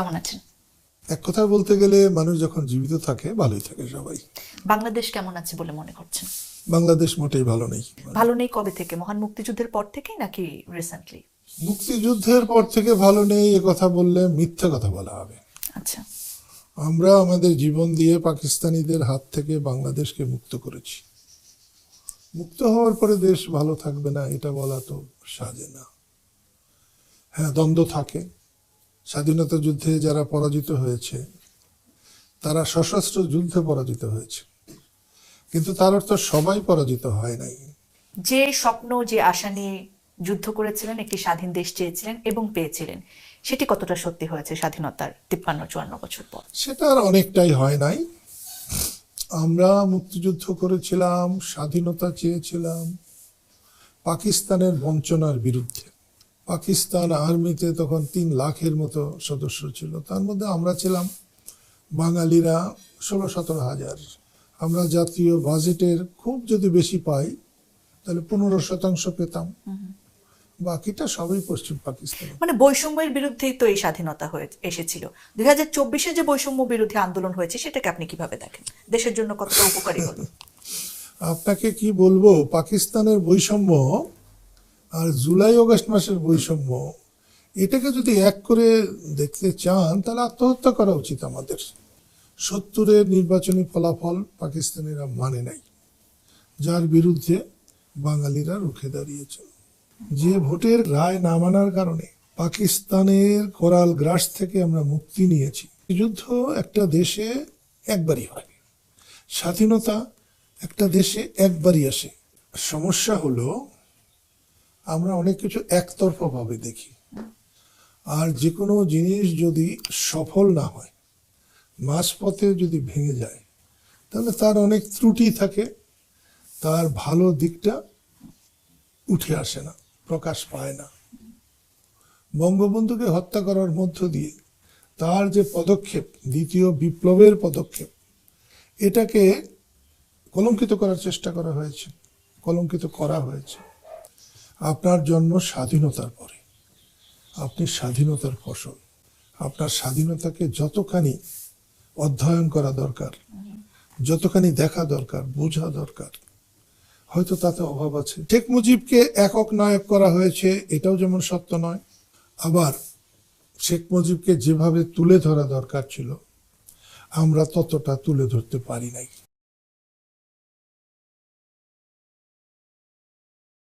কেমন আছেন? এক কথা বলতে গেলে মানুষ যখন জীবিত থাকে ভালোই থাকে সবাই। বাংলাদেশ কেমন আছে বলে মনে করছেন? বাংলাদেশ মোটেই ভালো নেই। ভালো নেই কবে থেকে? মহান মুক্তিযুদ্ধের পর থেকেই নাকি রিসেন্টলি মুক্তিযুদ্ধের পর থেকে ভালো নেই এ কথা বললে মিথ্যা কথা বলা হবে। আচ্ছা। আমরা আমাদের জীবন দিয়ে পাকিস্তানিদের হাত থেকে বাংলাদেশকে মুক্ত করেছি। মুক্ত হওয়ার পরে দেশ ভালো থাকবে না এটা বলা তো সাজে না। হ্যাঁ দ্বন্দ্ব থাকে স্বাধীনতা যুদ্ধে যারা পরাজিত হয়েছে তারা সশস্ত্র যুদ্ধে পরাজিত হয়েছে। কিন্তু তার অর্থ সবাই পরাজিত হয় নাই। যে স্বপ্ন যে আশা নিয়ে যুদ্ধ করেছিলেন একটি স্বাধীন দেশ চেয়েছিলেন এবং পেয়েছিলেন সেটি কতটা সত্যি হয়েছে স্বাধীনতার তিপ্পান্ন চুয়ান্ন বছর পর? সেটা আর অনেকটাই হয় নাই। আমরা মুক্তিযুদ্ধ করেছিলাম স্বাধীনতা চেয়েছিলাম পাকিস্তানের বঞ্চনার বিরুদ্ধে। পাকিস্তান আর্মিতে তখন তিন লাখের মতো সদস্য ছিল। তার মধ্যে আমরা ছিলাম বাঙালিরা ষোলো সতেরো হাজার। আমরা জাতীয় বাজেটের খুব যদি বেশি পাই তাহলে পনেরো শতাংশ পেতাম। বাকিটা সবই পশ্চিম পাকিস্তান। মানে বৈষম্যের বিরুদ্ধেই তো এই স্বাধীনতা হয়ে এসেছিল। দুই হাজার চব্বিশে যে বৈষম্য বিরোধী আন্দোলন হয়েছে সেটাকে আপনি কীভাবে দেখেন? দেশের জন্য কতটা উপকারী হলো? আপনাকে কি বলব পাকিস্তানের বৈষম্য আর জুলাই অগস্ট মাসের বৈষম্য, এটাকে যদি এক করে দেখতে চান, তাহলে আত্মহত্যা করা উচিত আমাদের। সত্তরের নির্বাচনী ফলাফল পাকিস্তানিরা মানে নাই। যার বিরুদ্ধে বাঙালিরা রুখে দাঁড়িয়েছে যে ভোটের রায় না মানার কারণে পাকিস্তানের কোরাল গ্রাস থেকে আমরা মুক্তি নিয়েছি। যুদ্ধ একটা দেশে একবারই হয়। স্বাধীনতা একটা দেশে একবারই আসে। সমস্যা হলো আমরা অনেক কিছু একতরফা ভাবে দেখি। আর যে কোনো জিনিস যদি সফল না হয়, মাঝপথে যদি ভেঙে যায়, তাহলে তার অনেক ত্রুটি থাকে, তার ভালো দিকটা উঠে আসে না, প্রকাশ পায় না। বঙ্গবন্ধুকে হত্যা করার মধ্য দিয়ে তার যে পদক্ষেপ, দ্বিতীয় বিপ্লবের পদক্ষেপ, এটাকে কলঙ্কিত করার চেষ্টা করা হয়েছে, কলঙ্কিত করা হয়েছে। আপনার জন্ম স্বাধীনতার পরে। আপনি স্বাধীনতার ফসল। আপনার স্বাধীনতাকে যতখানি অধ্যয়ন করা দরকার, যতখানি দেখা দরকার, বোঝা দরকার, হয়তো তাতে অভাব আছে। শেখ মুজিবকে একক নায়ক করা হয়েছে, এটাও যেমন সত্য নয়। আবার শেখ মুজিবকে যেভাবে তুলে ধরা দরকার ছিল, আমরা ততটা তুলে ধরতে পারি নাই।